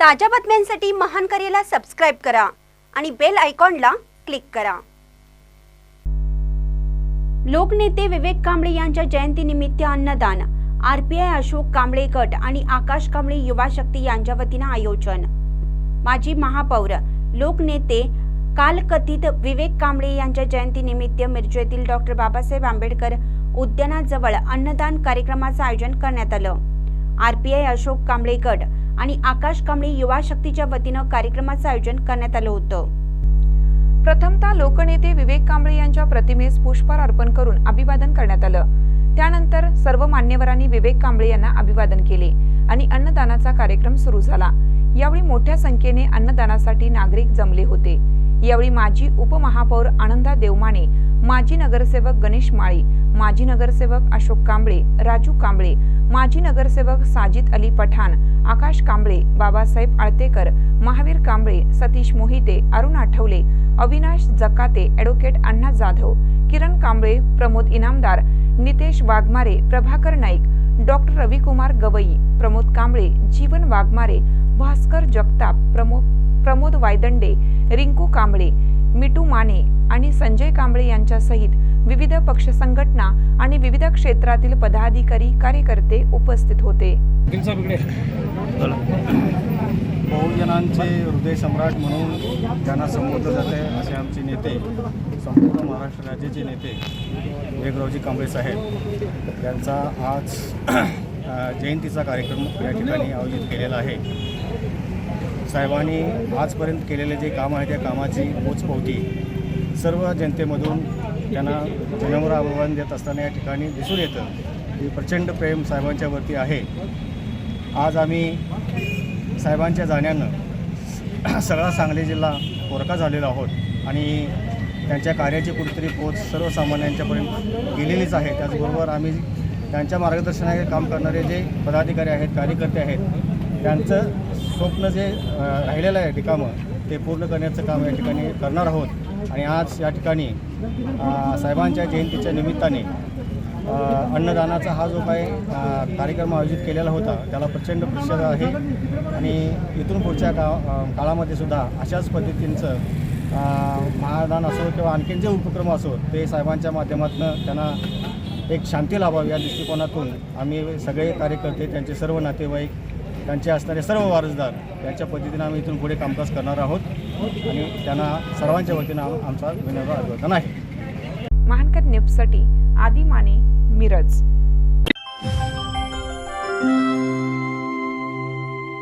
ताज्या बातम्यांसाठी महान करेला सबस्क्राईब करा आणि बेल आयकॉनला क्लिक करा. लोकनेते विवेक कांबळे यांच्या जयंतीनिमित्त अन्नदान R P I Ashok Kamble गट आणि आकाश कांबळे युवा शक्ती यांच्या वतीनं आयोजन. माजी महापौर लोकनेते कालकथित विवेक कांबळे यांच्या जयंतीनिमित्त मिरजेतील डॉक्टर बाबासाहेब आंबेडकर उद्यानाजवळ अन्नदान कार्यक्रमाचं आयोजन करण्यात आलं. आरपीआय अशोक कांबळे गट आणि आकाश कांबळे युवा शक्तीच्या वतीनं कार्यक्रमाचं आयोजन करण्यात आलं होतं. प्रथमतः लोकनेते विवेक कांबळे यांच्या प्रतिमेस पुष्पहार अर्पण करून अभिवादन करण्यात आलं. त्यानंतर सर्व मान्यवरांनी विवेक कांबळे यांना अभिवादन केले आणि अन्नदानाचा कार्यक्रम सुरू झाला. यावेळी मोठ्या संख्येने अन्नदानासाठी नागरिक जमले होते. यावेळी माजी उपमहापौर आनंदा देवमाने माजी नगरसेवक गणेश माळी माजी नगरसेवक अशोक कांबळे राजू कांबळे माजी नगरसेवक साजिद अली पठाण आकाश कांबळे बाबासाहेब आळतेकर महावीर कांबळे सतीश मोहिते अरुण आठवले अविनाश जकाते ॲडव्होकेट अण्णा जाधव किरण कांबळे प्रमोद इनामदार नितेश वाघमारे प्रभाकर नाईक डॉक्टर रविकुमार गवई प्रमोद कांबळे जीवन वाघमारे भास्कर जगताप प्रमोद प्रमोद वायदंडे रिंकू कांबळे मिटू माने आणि संजय कांबळे यांच्यासहित विविध पक्ष संघटना आणि विविध क्षेत्रातील पदाधिकारी कार्यकर्ते उपस्थित होते. बहुजनांचे हृदय सम्राट म्हणून त्यांना संबोधलं जाते असे आमचे नेते संपूर्ण महाराष्ट्र राज्याचे नेते विवेकरावजी कांबळे साहेब यांचा आज जयंतीचा कार्यक्रम या ठिकाणी आयोजित केलेला आहे. साहेबांनी आजपर्यंत केलेले जे काम आहे त्या कामाची पोचपावती सर्व जनतेमधून त्यांना विनम्र आव्हान देत असताना या ठिकाणी दिसून येतं. की प्रचंड प्रेम साहेबांच्यावरती आहे. आज आम्ही साहेबांच्या जाण्यानं सगळा सांगली जिल्हा पोरका झालेला आहोत आणि त्यांच्या कार्याची कुठेतरी पोच सर्वसामान्यांच्यापर्यंत गेलेलीच आहे. त्याचबरोबर आम्ही त्यांच्या मार्गदर्शनाचे काम करणारे जे पदाधिकारी आहेत कार्यकर्ते आहेत त्यांचं स्वप्न जे राहिलेलं आहे रिकामं ते पूर्ण करण्याचं काम या ठिकाणी करणार आहोत. आणि आज या ठिकाणी साहेबांच्या जयंतीच्या निमित्ताने अन्नदानाचा हा जो काही कार्यक्रम आयोजित केलेला होता त्याला प्रचंड प्रतिसाद आहे. आणि इथून पुढच्या का काळामध्ये सुद्धा अशाच पद्धतींचं महादान असो किंवा आणखीन जे उपक्रम असो ते साहेबांच्या माध्यमातून त्यांना एक शांती लाभावी या दृष्टिकोनातून आम्ही सगळे कार्यकर्ते त्यांचे सर्व नातेवाईक त्यांचे असणारे सर्व वारसदार यांच्या पद्धतीनं आम्ही इथून पुढे कामकाज करणार आहोत आणि त्यांना सर्वांच्या वतीनं आमचा विनम्र अभिवादन आहे. महानकर न्यूजसाठी आदी माने मिरज.